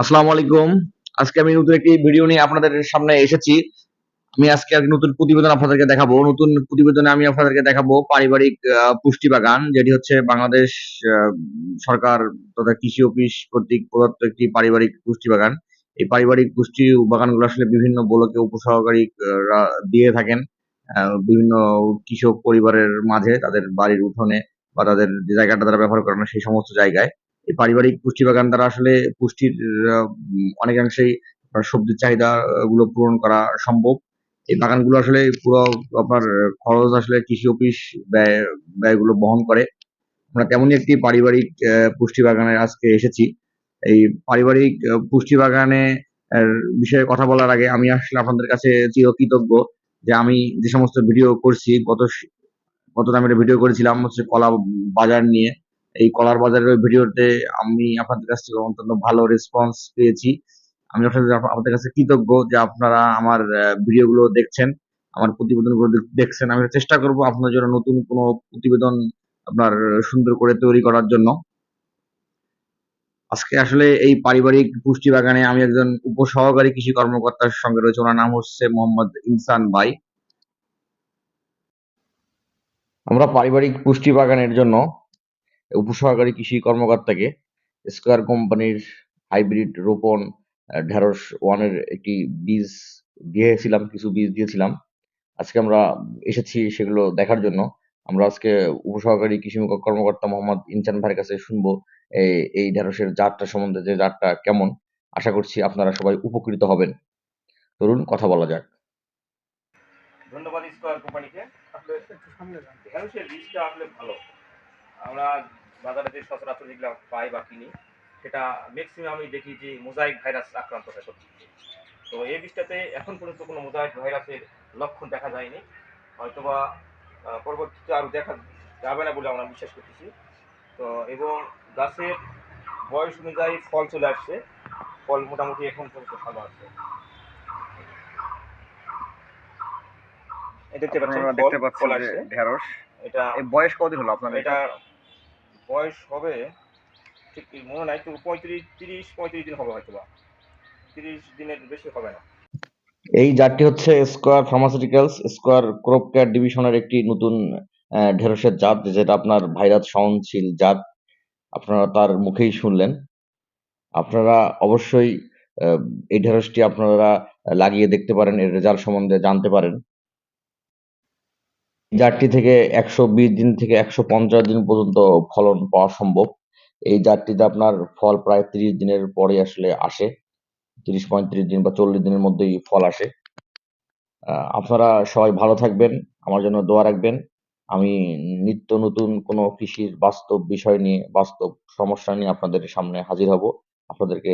আসসালামু আলাইকুম। আজকে আমি নতুন একটি ভিডিও নিয়ে আপনাদের সামনে এসেছি। আমি আজকে এক নতুন প্রতিবেদন আপনাদেরকে দেখাবো। নতুন প্রতিবেদনে আমি আপনাদেরকে দেখাবো পারিবারিক পুষ্টি বাগান, যেটি হচ্ছে বাংলাদেশ সরকার তথা কৃষি অফিস কর্তৃক প্রদত্ত একটি পারিবারিক পুষ্টি বাগান। এই পারিবারিক পুষ্টি বাগানগুলো আসলে বিভিন্ন ব্লকে উপসহকারী দিয়ে থাকেন। বিভিন্ন কৃষক পরিবারের মাঝে তাদের বাড়ির উঠোনে বা তাদের যে জায়গাটা তারা ব্যবহার করেন, সেই সমস্ত জায়গায়। এই পারিবারিক পুষ্টি বাগান দ্বারা আসলে পুষ্টির অনেকাংশেই সবজির চাহিদা গুলো পূরণ করা সম্ভব। এই বাগানগুলো আসলে পুরো আপনার খরচ আসলে কৃষি অফিস ব্যয়, ব্যয়গুলো বহন করে। আমরা তেমনই একটি পারিবারিক পুষ্টি বাগানে আজকে এসেছি। এই পারিবারিক পুষ্টি বাগানে বিষয়ে কথা বলার আগে আমি আসলে আপনাদের কাছে চিরকৃতজ্ঞ যে আমি যে সমস্ত ভিডিও করছি, গত গত আমি ভিডিও করেছিলাম হচ্ছে কলা বাজার নিয়ে। এই কলার বাজারের ওই ভিডিওতে আমি আপনাদের কাছ থেকে অত্যন্ত ভালো রেসপন্স পেয়েছি। আমি আপনাদের আপনাদের কাছে কৃতজ্ঞ যে আপনারা আমার ভিডিওগুলো দেখছেন, আমার প্রতিবেদনগুলো দেখ- দেখছেন। আমি চেষ্টা করব আপনার জন্য নতুন কোনো প্রতিবেদন আপনার সুন্দর করে তৈরি করার জন্য। আজকে আসলে এই পারিবারিক পুষ্টি বাগানে আমি একজন উপসহকারী কৃষি কর্মকর্তার সঙ্গে রয়েছে। ওনার নাম হচ্ছে মোহাম্মদ ইনসান ভাই। আমরা পারিবারিক পুষ্টি বাগানের জন্য উপসহকারী কৃষি কর্মকর্তাকে স্কয়ার কোম্পানির হাইব্রিড রোপণ ঢেঁড়স ওয়ানের একটি বীজ দিয়েছিলাম, কিছু বীজ দিয়েছিলাম। আজকে আমরা এসেছি সেগুলো দেখার জন্য। আমরা আজকে উপসহকারী কৃষি কর্মকর্তা মোহাম্মদ ইনচান ভাইয়ের কাছে শুনব এই ঢেঁড়সের জাতটা সম্বন্ধে যে জাতটা কেমন। আশা করছি আপনারা সবাই উপকৃত হবেন। ধরুন, কথা বলা যাক। ধন্যবাদ স্কোয়ার কোম্পানিকে আসলে ভালো। আমরা বাজারে যে সচরাচর যেগুলো পাই বা কিনি সেটা ম্যাক্সিমাম আমি দেখি যে মোজাইক ভাইরাস আক্রান্ত হয় সত্যি। তো এই বীজটাতে এখন পর্যন্ত কোনো মোজাইক ভাইরাসের লক্ষণ দেখা যায়নি। হয়তোবা পরবর্তীতে আরও দেখা যাবে না বলে আমরা বিশ্বাস করতেছি। তো এবং গাছের বয়স অনুযায়ী ফল চলে আসছে। ফল মোটামুটি এখন পর্যন্ত ভালো আছে। দেখতে পাচ্ছেন দেখতে পাচ্ছেন ঢেঁড়স। এটা বয়স কতদিন হলো আপনার এটা? বয়স হবে, ঠিক মনে নাই তো পঁয়ত্রিশ, তিরিশ, পঁয়ত্রিশ দিন হবে হয়তো বা তিরিশ দিনের বেশি হবে না। এই জাতটি হচ্ছে Square Pharmaceuticals Square Crop Care ডিভিশনের একটি নতুন ঢেঁড়সের জাত, যেটা আপনার ভাইরাস সহনশীল জাত। আপনারা তার মুখেই শুনলেন। আপনারা অবশ্যই এই ঢেঁড়সটি আপনারা লাগিয়ে দেখতে পারেন, এর রেজাল্ট সম্বন্ধে জানতে পারেন। জাতটি থেকে একশো বিশ দিন থেকে একশো পঞ্চাশ দিন পর্যন্ত ফলন পাওয়া সম্ভব। এই জাতটিতে আপনার ফল প্রায় তিরিশ দিনের পরে আসলে আসে। তিরিশ, পঁয়ত্রিশ দিন বা চল্লিশ দিনের মধ্যেই ফল আসে। আপনারা সবাই ভালো থাকবেন, আমার জন্য দোয়া রাখবেন। আমি নিত্য নতুন কোনো কৃষির বাস্তব বিষয় নিয়ে, বাস্তব সমস্যা নিয়ে আপনাদের সামনে হাজির হব, আপনাদেরকে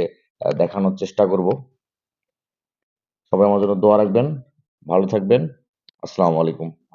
দেখানোর চেষ্টা করব। সবাই আমার জন্য দোয়া রাখবেন, ভালো থাকবেন। আসসালামু আলাইকুম।